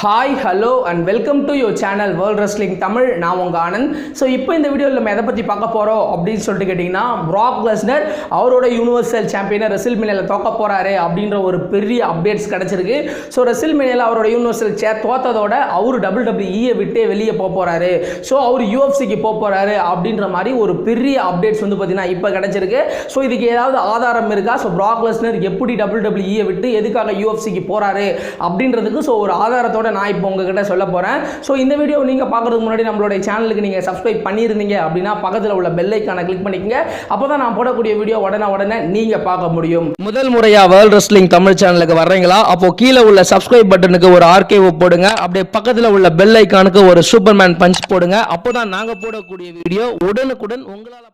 Hi hello and welcome to your channel world wrestling Tamil நான் உங்கள் Anand. So இப்போ இந்த வீடியோவில் நம்ம எதை பற்றி பார்க்க போகிறோம் அப்படின்னு சொல்லிட்டு கேட்டிங்கன்னா ப்ராக் லெஸ்னர் அவரோட யூனிவர்சல் சாம்பியனை ரெசில் மினியில் தோக்க போகிறாரு அப்படின்ற ஒரு பெரிய அப்டேட்ஸ் கிடச்சிருக்கு. ஸோ ரெசில் மினியில் அவரோட யூனிவர்சல் சே தோத்ததோட அவர் டபுள் டபிள்யூஇயை விட்டே வெளியே போக போகிறாரு ஸோ அவர் யூஎஃப்சிக்கு போக போகிறாரு அப்படின்ற மாதிரி ஒரு பெரிய அப்டேட்ஸ் வந்து பார்த்திங்கன்னா இப்போ கிடச்சிருக்கு. ஸோ இதுக்கு ஏதாவது ஆதாரம் இருக்கா? ஸோ ப்ராக் லெஸ்னர் எப்படி டபுள் டபிள்யூஇயை விட்டு எதுக்காக யூஎஃப்சிக்கு போகிறாரு அப்படின்றதுக்கு ஸோ ஒரு ஆதாரத்தோட நான் இப்போ உங்ககிட்ட சொல்ல போகிறேன் ஸோ இந்த வீடியோ நீங்கள் பார்க்குறதுக்கு முன்னாடி நம்மளுடைய சேனலுக்கு நீங்கள் சப்ஸ்கிரைப் பண்ணியிருந்தீங்க அப்படின்னா பக்கத்தில் உள்ள பெல்லைக்கான கிளிக் பண்ணிக்கங்க. அப்போ தான் நான் போடக்கூடிய வீடியோ உடனே உடனே நீங்கள் பார்க்க முடியும். முதல் முறையாக வேர்ல்ட் ரெஸ்லிங் தமிழ் சேனலுக்கு வர்றீங்களா? அப்போ கீழே உள்ள சப்ஸ்கிரைப் பட்டனுக்கு ஒரு ஆர்கேவ் போடுங்க. அப்படியே பக்கத்தில் உள்ள பெல் ஐக்கானுக்கு ஒரு சூப்பர்மேன் பஞ்ச் போடுங்க. அப்போ தான் நாங்கள் போடக்கூடிய வீடியோ உடனுக்குடன் உங்களால்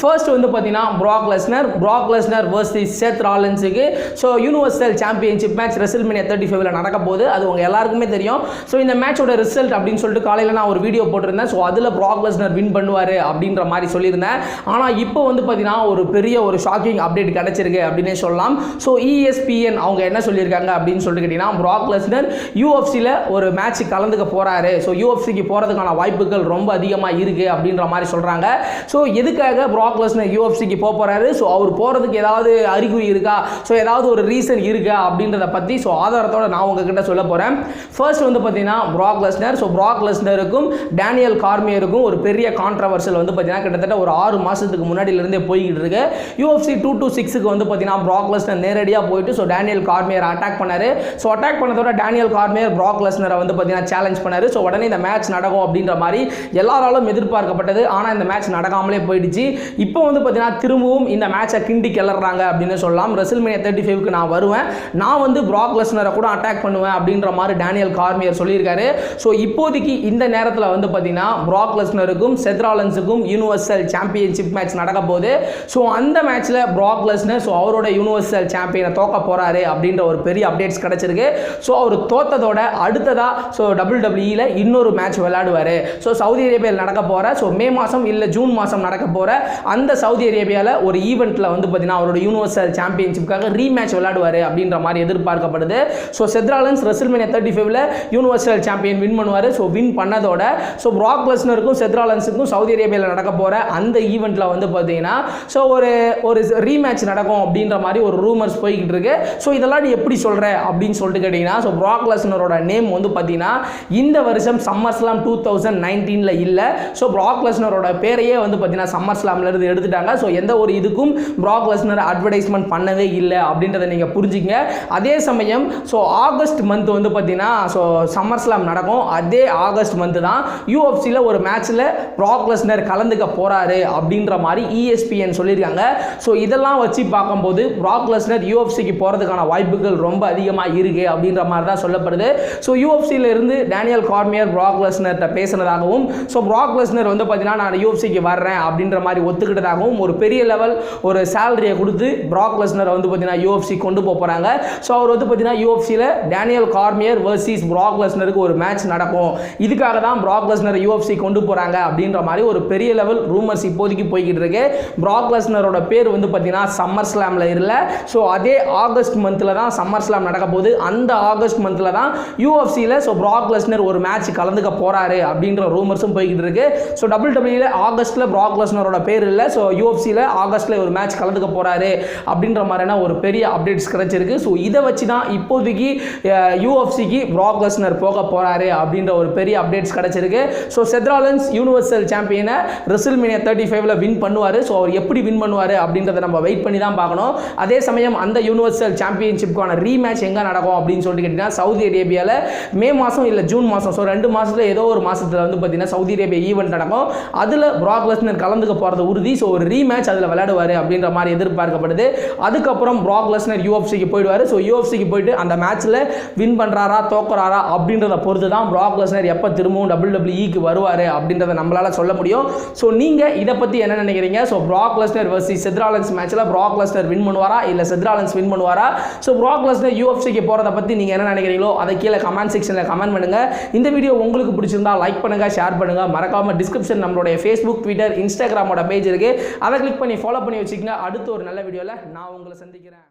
ஃபர்ஸ்ட் வந்து பார்த்தீங்கன்னா Brock Lesnar Brock Lesnar versus Seth ராலன்ஸுக்கு so universal championship match WrestleMania thirty ஃபைவ்ல நடக்க போகுது. அது உங்கள் எல்லாருக்குமே தெரியும். ஸோ இந்த மேட்சோட ரிசல்ட் அப்படின்னு சொல்லிட்டு காலையில் நான் ஒரு வீடியோ போட்டிருந்தேன். ஸோ அதில் ப்ராக் லெஸ்னர் வின் பண்ணுவார் அப்படின்ற மாதிரி சொல்லியிருந்தேன். ஆனால் இப்போ வந்து பார்த்தீங்கன்னா ஒரு பெரிய ஒரு ஷாக்கிங் அப்டேட் கிடச்சிருக்கு அப்படின்னே சொல்லலாம். ஸோ இஎஸ்பிஎன் அவங்க என்ன சொல்லியிருக்காங்க அப்படின்னு சொல்லிட்டு கேட்டிங்கன்னா ப்ராக் லெஸ்னர் யூஎஃப்சியில் ஒரு மேட்ச் கலந்துக்க போகிறாரு ஸோ யூஎஃப்சிக்கு போகிறதுக்கான வாய்ப்புகள் ரொம்ப அதிகமாக இருக்குது அப்படின்ற மாதிரி சொல்கிறாங்க ஸோ எதுக்காக ப்ரா லெஸ்னர் யூஎஃப்சிக்கு போக போகிறாரு ஸோ அவர் போகிறதுக்கு ஏதாவது அறிகுறி இருக்கா? ஸோ ஏதாவது ஒரு ரீசன் இருக்கா? அப்படின்றத பற்றி ஸோ ஆதாரத்தோட நான் உங்ககிட்ட சொல்ல போகிறேன் ஃபர்ஸ்ட் வந்து பார்த்தீங்கன்னா ப்ராக் லெஸ்னர் ஸோ ப்ராக் லெஸ்னருக்கும் டேனியல் கார்மியருக்கும் ஒரு பெரிய கான்ட்ரவர்சல் வந்து பார்த்தீங்கன்னா கிட்டத்தட்ட ஒரு ஆறு மாதத்துக்கு முன்னாடியிலேருந்தே போய்கிட்டு இருக்கு. யூஎஃப்சி டூ டூ சிக்ஸுக்கு வந்து பார்த்தீங்கன்னா ப்ராக் லெஸ்னர் நேரடியாக போயிட்டு ஸோ டேனியல் கார்மியர் அட்டாக் பண்ணார். ஸோ அட்டாக் பண்ணதோட டேனியல் கார்மியர் ப்ராக் லெஸ்னரை வந்து பார்த்தீங்கன்னா சேலஞ்ச் பண்ணார். ஸோ உடனே இந்த மேட்ச் நடக்கும் அப்படின்ற மாதிரி எல்லாராலும் எதிர்பார்க்கப்பட்டது. ஆனால் இந்த மேட்ச் நடக்காமலே போயிடுச்சு. இப்போ வந்து பார்த்தீங்கன்னா திரும்பவும் இந்த மேட்சை கிண்டி கிளறாங்க அப்படின்னு சொல்லலாம். ரெசில்மேனியா தேர்ட்டி ஃபைவ்க்கு நான் வருவேன். நான் வந்து ப்ராக் லெஸ்னரை கூட அட்டாக் பண்ணுவேன் அப்படின்ற மாதிரி டேனியல் கார்மியர் சொல்லியிருக்காரு. ஸோ இப்போதைக்கு இந்த நேரத்தில் வந்து பார்த்தீங்கன்னா ப்ராக் லெஸ்னருக்கும் செத்ராலன்ஸுக்கும் யூனிவர்சல் சாம்பியன்ஷிப் மேட்ச் நடக்க போகுது. ஸோ அந்த மேட்ச்சில் ப்ராக் லெஸ்னர் ஸோ அவரோட யூனிவர்சல் சாம்பியனை தோக்க போகிறாரு அப்படின்ற ஒரு பெரிய அப்டேட்ஸ் கிடச்சிருக்கு. ஸோ அவர் தோத்ததோட அடுத்ததாக ஸோ டபுள் டபிள்யூயில் இன்னொரு மேட்ச் விளையாடுவார். ஸோ சவுதி அரேபியாவில் நடக்க போகிற ஸோ மே மாதம் இல்லை ஜூன் மாதம் நடக்க போகிற அந்த சவுதி அரேபியாவில் ஒரு ஈவெண்ட்டில் வந்து பார்த்தீங்கன்னா அவரோட யூனிவர்சல் சாம்பியன்ஷிப்புக்காக ரீமேட்ச் விளையாடுவார் அப்படின்ற மாதிரி எதிர்பார்க்கப்படுது. So Seth Rollins WrestleMania thirty ஃபைவ்ல யூனிவர்சல் சாம்பியன் வின் பண்ணுவார். ஸோ வின் பண்ணதோட ஸோ ப்ராக் லெஸ்னருக்கும் செத்ராலன்ஸுக்கும் சவுதி அரேபியாவில் நடக்க போகிற அந்த ஈவெண்ட்டில் வந்து பார்த்தீங்கன்னா ஸோ ஒரு ஒரு ரீமேட்ச் நடக்கும் அப்படின்ற மாதிரி ஒரு ரூமர்ஸ் போய்கிட்டு இருக்கு. ஸோ இதெல்லாம் நீ எப்படி சொல்கிற அப்படின்னு சொல்லிட்டு கேட்டிங்கன்னா ஸோ ப்ராக் லெஸ்னரோட நேம் வந்து பார்த்தீங்கன்னா இந்த வருஷம் சம்மர்ஸ்லாம் டூ தௌசண்ட் நைன்டீனில் இல்லை. ஸோ ப்ராக் லெஸ்னரோட பேரையே வந்து பார்த்தீங்கன்னா சம்மர்ஸ்லாம் இருந்து எடுத்துட்டாங்க. ஸோ எந்த ஒரு இதுக்கும் ப்ராக் லெஸ்னர் அட்வர்டைஸ்மெண்ட் பண்ணவே இல்லை அப்படின்றத நீங்கள் புரிஞ்சுங்க அதே சமயம் ஸோ ஆகஸ்ட் மந்த் வந்து பார்த்தீங்கன்னா ஸோ சம்மர் ஸ்லாம் நடக்கும். அதே ஆகஸ்ட் மந்த் தான் யூஎஃப்சியில் ஒரு மேட்ச்சில் ப்ராக் லெஸ்னர் கலந்துக்க போகிறாரு அப்படின்ற மாதிரி இஎஸ்பிஎன் சொல்லியிருக்காங்க. ஸோ இதெல்லாம் வச்சு பார்க்கும்போது ப்ராக் லெஸ்னர் யூஎஃப்சிக்கு போகிறதுக்கான வாய்ப்புகள் ரொம்ப அதிகமாக இருக்குது அப்படின்ற மாதிரி தான் சொல்லப்படுது. ஸோ யூஎஃப்சியில் இருந்து டேனியல் கார்மியர் ப்ராக் லெஸ்னர்கிட்ட பேசுனதாகவும் ஸோ ப்ராக் லெஸ்னர் வந்து பார்த்தீங்கன்னா நான் யூஎஃப்சிக்கு வர்றேன் அப்படின்ற மாதிரி ஒத்துக்கிட்டதாகவும் ஒரு பெரிய லெவல் ஒரு சேலரியை கொடுத்து ப்ராக் லெஸ்னரை வந்து பார்த்தீங்கன்னா யூஎஃப்சி கொண்டு போக போகிறாங்க ஸோ அவர் வந்து பார்த்தீங்கன்னா யூஎஃப்சியில் டேனியல் கார்மியர் வர்சஸ் ப்ராக் லெஸ்னருக்கு ஒரு மேட்ச் நடக்கும். இதுக்காக தான் ப்ராக் லெஸ்னர் யூஎஃப்சி கொண்டு போகிறாங்க அப்படின்ற மாதிரி ஒரு பெரிய லெவல் ரூமர்ஸ் இப்போதைக்கு போய்கிட்டு இருக்கு. ப்ராக் லெஸ்னரோட பேர் வந்து பார்த்தீங்கன்னா சம்மர் ஸ்லாமில் இல்லை. ஸோ அதே ஆகஸ்ட் மந்தில் தான் சம்மர் ஸ்லாம் நடக்க போகுது. அந்த ஆகஸ்ட் மந்தில் தான் யூஎஃப்சியில் ஸோ ப்ராக் லெஸ்னர் ஒரு மேட்ச் கலந்துக்க போகிறாரு அப்படின்ற ரூமர்ஸும் போய்கிட்டு இருக்கு. ஸோ டபுள் டபிள்யூல ஆகஸ்ட்டில் ப்ராக் லெஸ்னரோட பேர் இல்லை ஸோ யூஎஃப்சியில் ஆகஸ்ட்டில் ஒரு மேட்ச் கலந்துக்க போகிறாரு அப்படின்ற மாதிரியான ஒரு பெரிய அப்டேட்ஸ் கிடைச்சிருக்கு. ஸோ இதை வச்சு தான் இப்போதைக்கு யூஎஃப்சிக்கு ப்ராக் லெஸ்னர் போக போகிறாரு அப்படின்ற ஒரு பெரிய அப்டேட்ஸ் கிடச்சிருக்கு. ஸோ செத்ராலன்ஸ் யூனிவர்சல் சாம்பியனை ரெசில்மேனியா தேர்ட்டி ஃபைவ்ல வின் பண்ணுவார். ஸோ அவர் எப்படி வின் பண்ணுவார் அப்படின்றத நம்ம வெயிட் பண்ணி தான் பார்க்கணும். அதே சமயம் அந்த யூனிவர்சல் சாம்பியன்ஷிப்க்கான ரீமேட்ச் எங்கே நடக்கும் அப்படின்னு சொல்லிட்டு கேட்டிங்கன்னா சவுதி அரேபியாவில் மே மாதம் இல்லை ஜூன் மாதம் ஸோ ரெண்டு மாதத்தில் ஏதோ ஒரு மாதத்தில் வந்து பார்த்தீங்கன்னா சவுதி அரேபியா ஈவெண்ட் நடக்கும். அதில் ப்ராக் லெஸ்னர் கலந்துக்க போகிறது உறுதி. ஸோ ஒரு ரீமேட்ச் அதில் விளையாடுவார் அப்படின்ற மாதிரி எதிர்பார்க்கப்படுது. அதுக்கப்புறம் ப்ராக் லெஸ்னர் யூஎஃப்சிக்கு போயிடுவார். ஸோ யூஎஃப்சிக்கு போயிட்டு அந்த மேட்ச்சில் வின் பண்ணுறாரா தோக்குறாரா அப்படின்றத பொறுத்து தான் ப்ராக் லெஸ்னர் எப்போ திரும்பவும் டபுள் டபிள்யூஇக்கு வருவார் அப்படின்றத நம்மளால் சொல்ல முடியும். ஸோ நீங்கள் இதை பற்றி என்ன நினைக்கிறீங்க? So Brock Lesnar versus Seth Rollins மேட்ச்சில் ப்ராக் லெஸ்னர் வின் பண்ணுவாரா இல்லை செத்ராலன்ஸ் வின் பண்ணுவாரா? ஸோ ப்ராக் லெஸ்னர் யூஎஃப்சிக்கு போகிறத பற்றி நீங்கள் என்ன நினைக்கிறீங்களோ அதை கீழே கமெண்ட் செக்ஷனில் கமெண்ட் பண்ணுங்கள் இந்த வீடியோ உங்களுக்கு பிடிச்சிருந்தா லைக் பண்ணுங்கள் ஷேர் பண்ணுங்கள் மறக்காமல் டிஸ்கிரிப்ஷன் நம்மளுடைய ஃபேஸ்புக் ட்விட்டர் இன்ஸ்டாகிராமோட பேஜ் இருக்குது அதை கிளிக் பண்ணி ஃபாலோ பண்ணி வச்சுக்கங்க. அடுத்த ஒரு நல்ல வீடியோவில் நான் உங்களை சந்திக்கிறேன்.